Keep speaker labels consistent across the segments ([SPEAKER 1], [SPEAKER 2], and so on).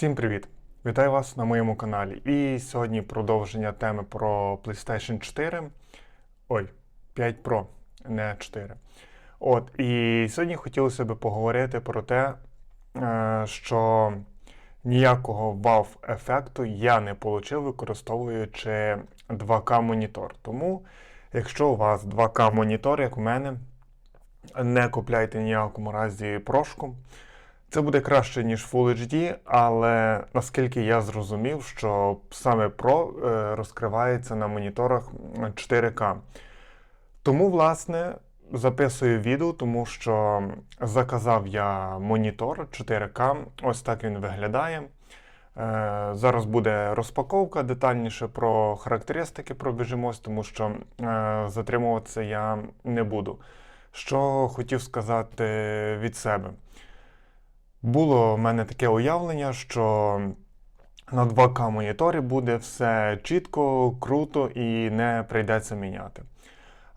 [SPEAKER 1] Всім привіт! Вітаю вас на моєму каналі. І сьогодні продовження теми про PlayStation 4. Ой, 5 Pro, не 4. От, і сьогодні хотілося б поговорити про те, е, що ніякого вау-ефекту я не отримав, використовуючи 2К монітор. Тому, якщо у вас 2К монітор, як у мене, не купляйте ніякому разі прошку. Це буде краще, ніж Full HD, але наскільки я зрозумів, що саме Pro е, розкривається на моніторах 4К. Тому, власне, записую відео, тому що заказав я монітор 4К. Ось так він виглядає. Е, Зараз буде розпаковка детальніше про характеристики пробіжимось, тому що е, затримуватися я не буду. Що хотів сказати від себе. Було в мене таке уявлення, що на 2К моніторі буде все чітко, круто і не прийдеться міняти.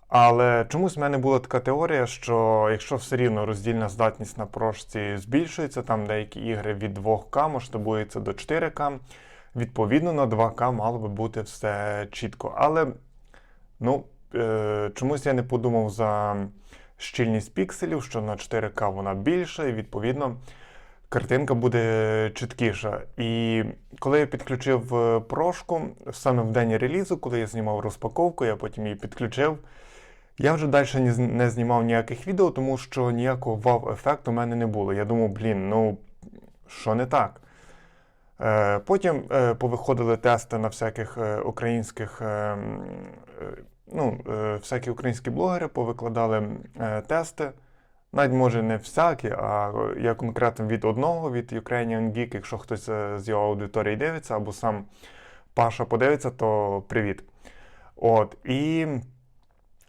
[SPEAKER 1] Але чомусь в мене була така теорія, що якщо все рівно роздільна здатність на прошці збільшується, там деякі ігри від 2К масштабуються до 4К, відповідно на 2К мало би бути все чітко. Але ну, е, чомусь я не подумав за щільність пікселів, що на 4К вона більша, і відповідно картинка буде чіткіша. І коли я підключив е, прошку, саме в день релізу, коли я знімав розпаковку, я потім її підключив. Я вже далі не знімав ніяких відео, тому що ніякого вау-ефекту у мене не було. Я думав, блін, ну що не так? Е, Потім е, повиходили тести на всяких українських, ну, всякі українські блогери повикладали тести. Навіть може не всякі, а я конкретно від одного, від Ukrainian Geek, якщо хтось е, з його аудиторії дивиться, або сам Паша подивиться, то привіт. От, і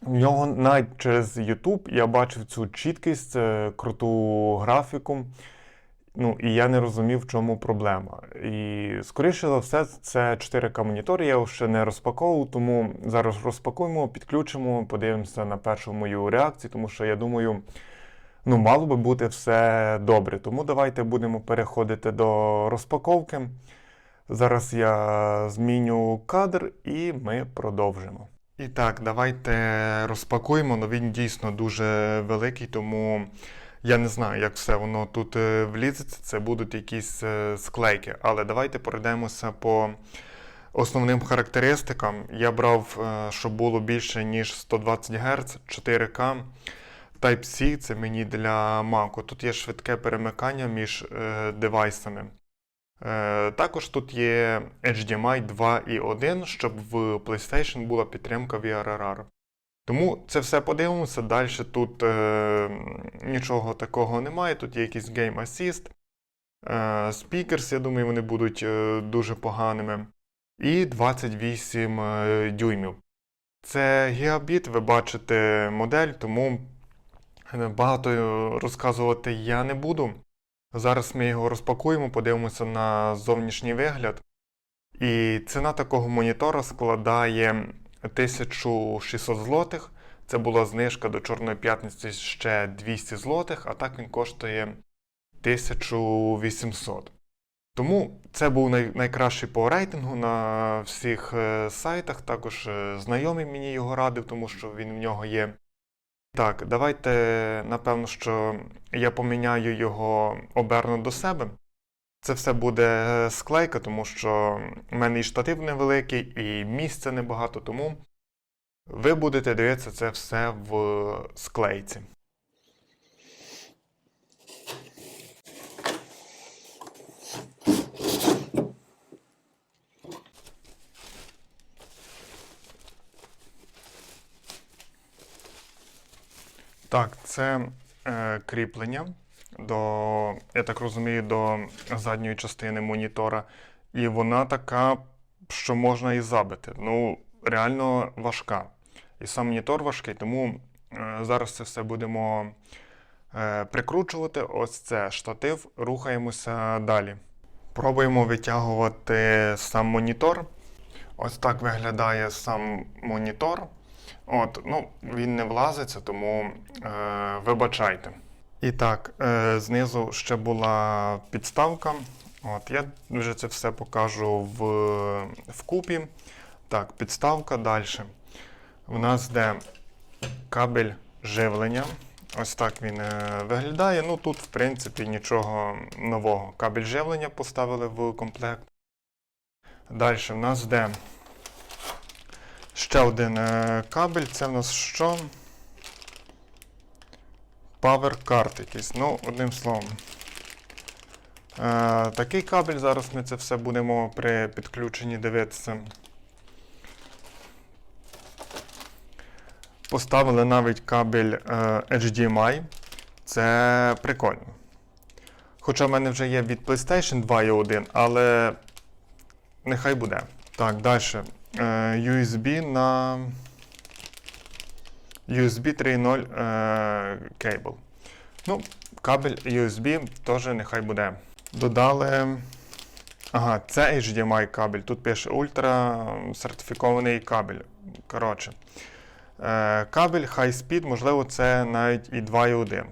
[SPEAKER 1] в нього навіть через YouTube я бачив цю чіткість, е, круту графіку. Ну, і я не розумів, в чому проблема. І скоріше за все, це 4К монітор, я його ще не розпаковував, тому зараз розпакуємо, підключимо, подивимося на першу мою реакцію, тому що я думаю, ну, мало би бути все добре. Тому давайте будемо переходити до розпаковки. Зараз я зміню кадр і ми продовжимо. І так, давайте розпакуємо. Ну він дійсно дуже великий, тому я не знаю, як все воно тут е, влізеться. Це будуть якісь е, склейки. Але давайте пройдемося по основним характеристикам. Я брав, е, щоб було більше, ніж 120 Гц, 4К. Type-C це мені для Mac. Тут є швидке перемикання між е, девайсами. Е, також тут є HDMI 2.1, щоб в PlayStation була підтримка VRR. Тому це все подивимося. Далі тут е, нічого такого немає. Тут є якийсь Game Assist. Е, Speakers, я думаю, вони будуть е, дуже поганими. І 28 е, дюймів. Це гігабіт, ви бачите модель, тому багато е, розказувати я не буду. Зараз ми його розпакуємо, подивимося на зовнішній вигляд. І ціна такого монітора складає 1600 злотих. Це була знижка до Чорної п'ятниці ще 200 злотих, а так він коштує 1800. Тому це був най- найкращий по рейтингу на всіх е, сайтах. Також е, знайомий мені його радив, тому що він в нього є. Так, давайте, напевно, що я поміняю його оберно до себе. Це все буде е, склейка, тому що в мене і штатив невеликий, і місця небагато, тому ви будете дивитися це все в склейці. Так, це е, кріплення до, я так розумію, до задньої частини монітора. І вона така, що можна і забити. Ну, реально важка. І сам монітор важкий, тому е, зараз це все будемо е, прикручувати. Ось це штатив, рухаємося далі. Пробуємо витягувати сам монітор. Ось так виглядає сам монітор. От, ну, він не влазиться, тому е, вибачайте. І так, е, знизу ще була підставка. От, я вже це все покажу в, в купі. Так, підставка далі. У нас де кабель живлення. Ось так він е, виглядає. Ну тут, в принципі, нічого нового. Кабель живлення поставили в комплект. Далі в нас де ще один е, кабель. Це в нас що? Card якийсь. Ну, одним словом. Е, такий кабель. Зараз ми це все будемо при підключенні дивитися. Поставили навіть кабель е, HDMI. Це прикольно. Хоча в мене вже є від PlayStation 2.1, але нехай буде. Так, далі. Е, USB на USB 3.0 е, кейбл. Ну, кабель USB теж нехай буде. Додали. Ага, це HDMI кабель. Тут пише ультра сертифікований кабель. Коротше. Е, кабель High Speed, можливо, це навіть і 2.1.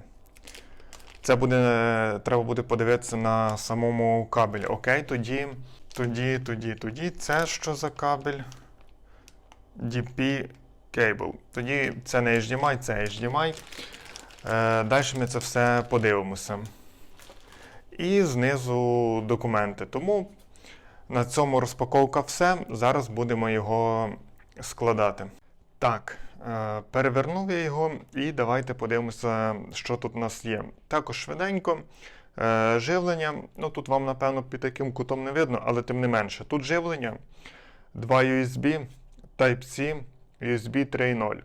[SPEAKER 1] Це буде, треба буде подивитися на самому кабелі. Окей, тоді, тоді, тоді, тоді. Це що за кабель? DP Cable. Тоді це не HDMI, це HDMI. Е, Далі ми це все подивимося. І знизу документи. Тому на цьому розпаковка все. Зараз будемо його складати. Так, е, перевернув я його і давайте подивимося, що тут у нас є. Також швиденько. Е, Живлення. Ну тут вам, напевно, під таким кутом не видно, але тим не менше. Тут живлення, 2 USB, Type-C, USB 3.0.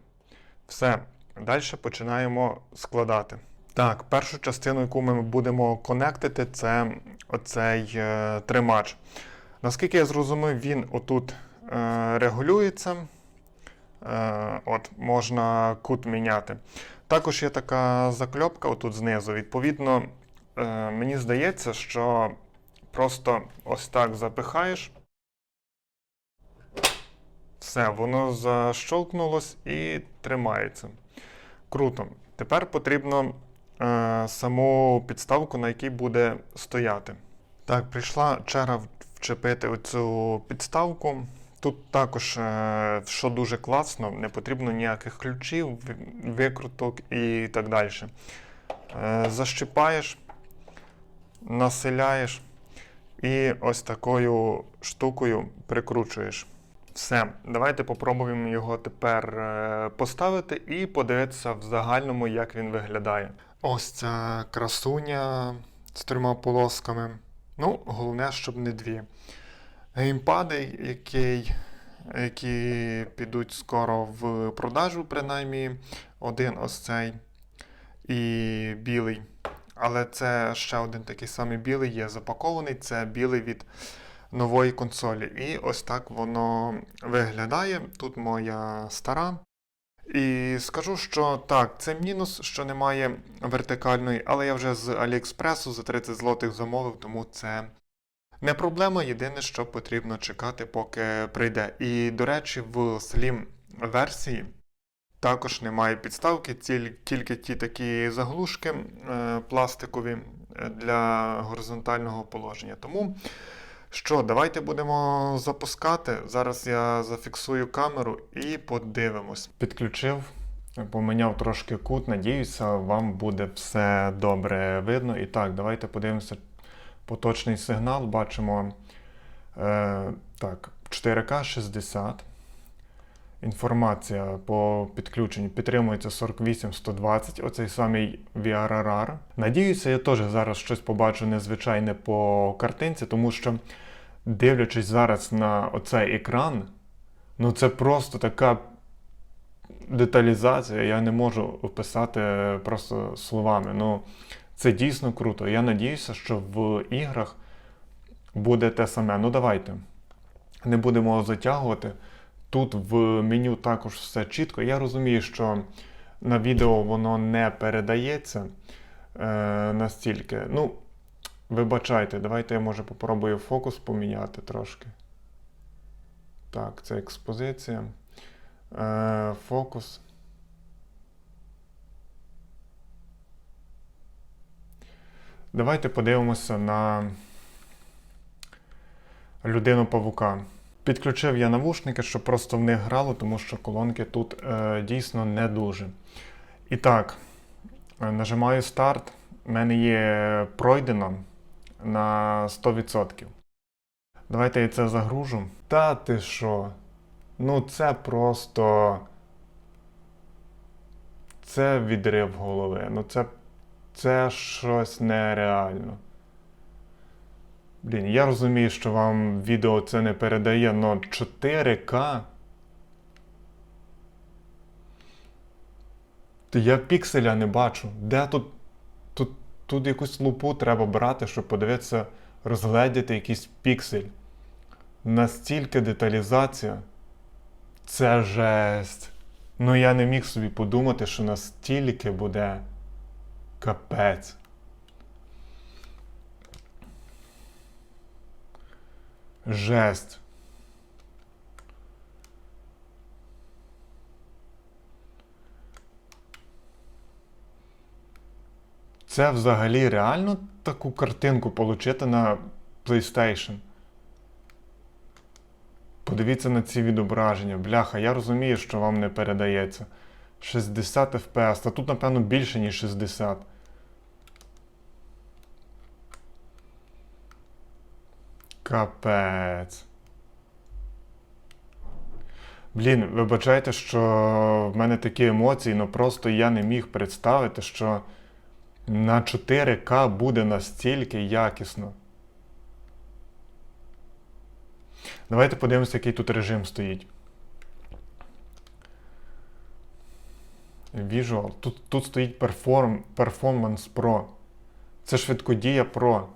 [SPEAKER 1] Все. Далі починаємо складати. Так, першу частину, яку ми будемо конектити, це оцей е, тримач. Наскільки я зрозумів, він отут е, регулюється. Е, от, можна кут міняти. Також є така закльопка отут знизу. Відповідно, е, мені здається, що просто ось так запихаєш. Все, воно защолкнулось і тримається. Круто. Тепер потрібно е, саму підставку, на якій буде стояти. Так, прийшла черга вчепити оцю підставку. Тут також, е, що дуже класно, не потрібно ніяких ключів, викруток і так далі. Е, Защипаєш, населяєш і ось такою штукою прикручуєш. Все, давайте попробуємо його тепер е, поставити і подивитися в загальному, як він виглядає. Ось ця красуня з трьома полосками. Ну, головне, щоб не дві. Геймпади, який, які підуть скоро в продажу, принаймні, один ось цей і білий. Але це ще один такий самий білий є запакований. Це білий від нової консолі. І ось так воно виглядає. Тут моя стара. І скажу, що так, це мінус, що немає вертикальної, але я вже з Аліекспресу за 30 злотих замовив, тому це не проблема. Єдине, що потрібно чекати, поки прийде. І, до речі, в Slim версії також немає підставки, тільки ті такі заглушки е, пластикові е, для горизонтального положення. Тому що, давайте будемо запускати. Зараз я зафіксую камеру і подивимось. Підключив, поміняв трошки кут. Надіюся, вам буде все добре видно. І так, давайте подивимося поточний сигнал. Бачимо е, так, 4К 60. Інформація по підключенню підтримується 48-120, оцей самий VRRR. Надіюся, я теж зараз щось побачу незвичайне по картинці, тому що, дивлячись зараз на оцей екран, ну це просто така деталізація, я не можу описати просто словами. Ну, це дійсно круто. Я надіюся, що в іграх буде те саме. Ну, давайте. Не будемо затягувати. Тут в меню також все чітко. Я розумію, що на відео воно не передається е, настільки. Ну, вибачайте, давайте я може попробую фокус поміняти трошки. Так, це експозиція. Е, фокус. Давайте подивимося на людину павука. Підключив я навушники, щоб просто в них грало, тому що колонки тут е, дійсно не дуже. І так, е, нажимаю старт. У мене є пройдено на 100%. Давайте я це загружу. Та ти що? Ну, це просто. Це відрив голови. Ну, це, це щось нереально. Блін, я розумію, що вам відео це не передає, але 4К. Та Я пікселя не бачу. Де тут. Тут, тут якусь лупу треба брати, щоб подивитися, розгледіти якийсь піксель. Настільки деталізація. Це жесть. Ну я не міг собі подумати, що настільки буде капець. Жесть. Це взагалі реально таку картинку отримати на PlayStation? Подивіться на ці відображення. Бляха, я розумію, що вам не передається. 60 FPS, а тут, напевно, більше, ніж 60. Капець. Блін, вибачайте, що в мене такі емоції, але просто я не міг представити, що на 4К буде настільки якісно. Давайте подивимося, який тут режим стоїть. Visual. Тут, тут стоїть Perform, Performance Pro. Це швидкодія Pro.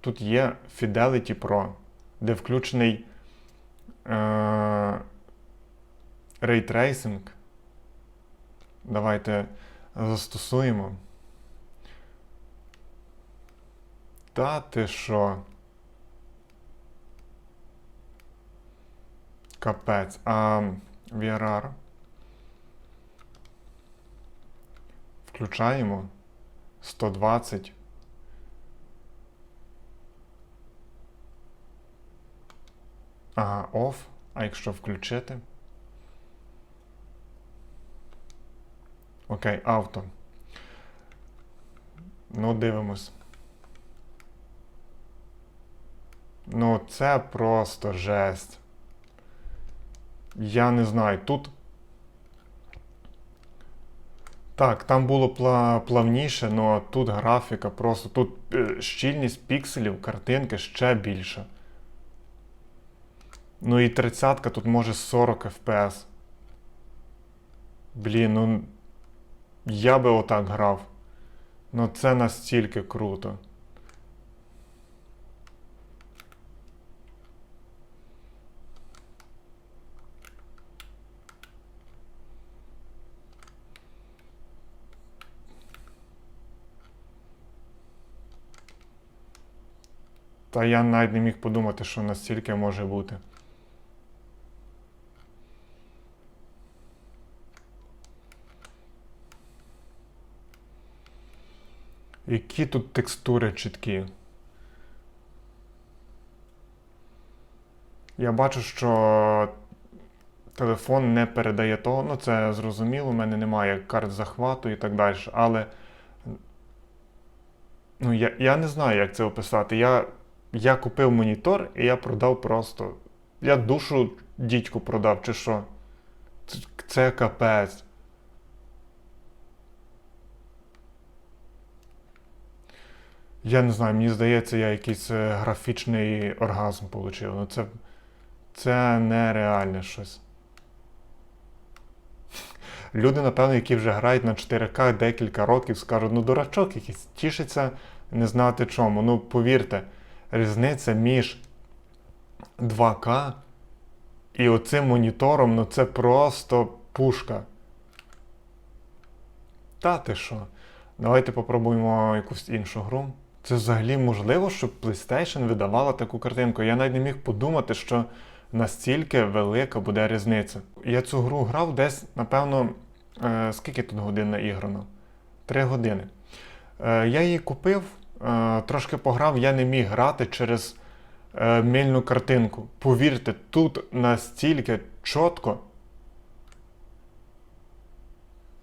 [SPEAKER 1] Тут є Fidelity Pro, де включений е, Ray Давайте застосуємо. Та ти що? Капець. А VRR. Включаємо 120. Ага, off. А якщо включити? Окей, авто. Ну, дивимось. Ну, це просто жесть. Я не знаю, тут. Так, там було плавніше, але тут графіка просто. Тут е, щільність пікселів, картинки ще більша. Ну і 30-ка тут може 40 FPS. Блін, ну. Я би отак грав. Ну це настільки круто. Та я навіть не міг подумати, що настільки може бути. Які тут текстури чіткі. Я бачу, що телефон не передає того, ну це зрозуміло, у мене немає карт захвату і так далі. Але ну, я, я не знаю, як це описати. Я, я купив монітор і я продав просто. Я душу дідьку продав, чи що. Це, капець. Я не знаю, мені здається, я якийсь е, графічний оргазм отримав. Ну це, це нереальне щось. Люди, напевно, які вже грають на 4К декілька років, скажуть, ну дурачок якийсь, тішиться не знати чому. Ну, повірте, різниця між 2К і оцим монітором, ну це просто пушка. Та ти що? Давайте попробуємо якусь іншу гру. Це взагалі можливо, щоб PlayStation видавала таку картинку. Я навіть не міг подумати, що настільки велика буде різниця. Я цю гру грав десь, напевно, е, скільки тут годин наіграно? Три години. Е, я її купив, е, трошки пограв, я не міг грати через е, мильну картинку. Повірте, тут настільки чітко.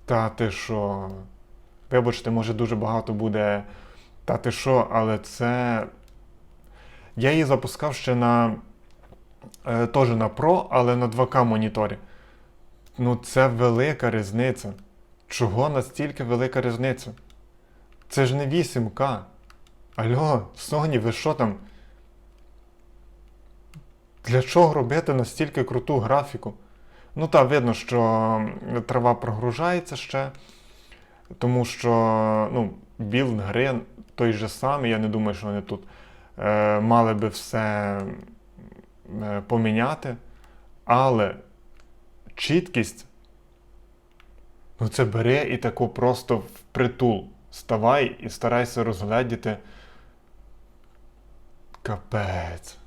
[SPEAKER 1] Та ти що? Вибачте, може дуже багато буде. Та ти що, але це. Я її запускав ще на. Е, теж на Pro, але на 2К моніторі. Ну, це велика різниця. Чого настільки велика різниця? Це ж не 8К. Алло, Sony, ви що там? Для чого робити настільки круту графіку? Ну так, видно, що трава прогружається ще, тому що ну, білд гри той же самий, я не думаю, що вони тут е, мали би все е, поміняти. Але чіткість, ну це бере і тако просто впритул. Ставай і старайся розгледіти. Капець.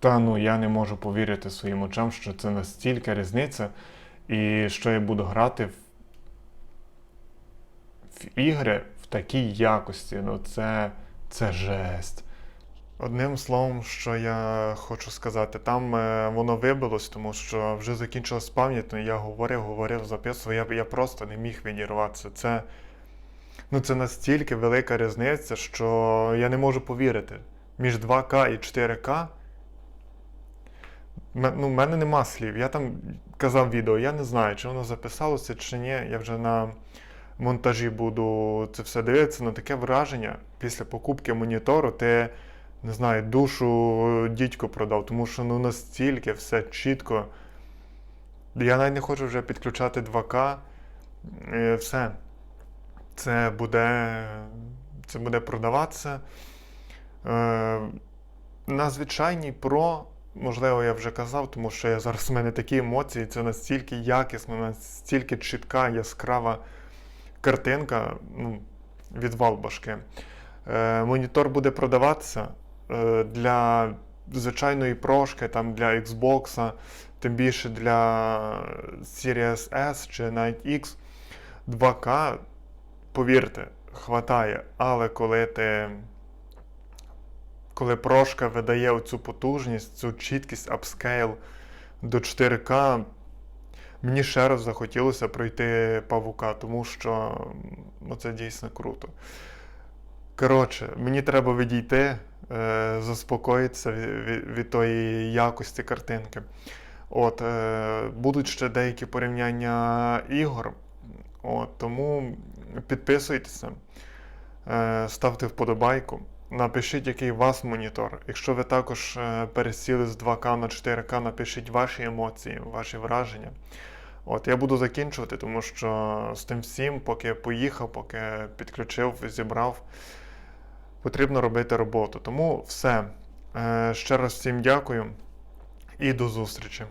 [SPEAKER 1] Та ну я не можу повірити своїм очам, що це настільки різниця, і що я буду грати в, в ігри в такій якості. Ну це, це жесть. Одним словом, що я хочу сказати, там е, воно вибилось, тому що вже закінчилась пам'ять, я говорив, говорив, записував, я, я просто не міг відірватися. Це, ну, це настільки велика різниця, що я не можу повірити. Між 2К і 4К. Ну, в мене нема слів. Я там казав відео, я не знаю, чи воно записалося, чи ні. Я вже на монтажі буду це все дивитися, але таке враження після покупки монітору ти, не знаю, душу дідько продав, тому що ну настільки все чітко. Я навіть не хочу вже підключати 2К. Е, Все. Це буде, це буде продаватися. Е, на звичайній Pro, можливо, я вже казав, тому що я зараз в мене такі емоції, це настільки якісно, настільки чітка, яскрава картинка, ну, відвал башки. Е, монітор буде продаватися е, для звичайної прошки, там, для Xbox, тим більше для Series S чи навіть X. 2К, повірте, хватає, але коли ти коли прошка видає оцю потужність, цю чіткість апскейл до 4К, мені ще раз захотілося пройти павука, тому що ну, це дійсно круто. Коротше, мені треба відійти, е, заспокоїтися від, від, тої якості картинки. От, е, будуть ще деякі порівняння ігор. От, тому підписуйтеся, е, ставте вподобайку. Напишіть, який у вас монітор. Якщо ви також е, пересіли з 2К на 4К, напишіть ваші емоції, ваші враження. От, я буду закінчувати, тому що з тим всім, поки поїхав, поки підключив, зібрав, потрібно робити роботу. Тому все. Е, Ще раз всім дякую і до зустрічі.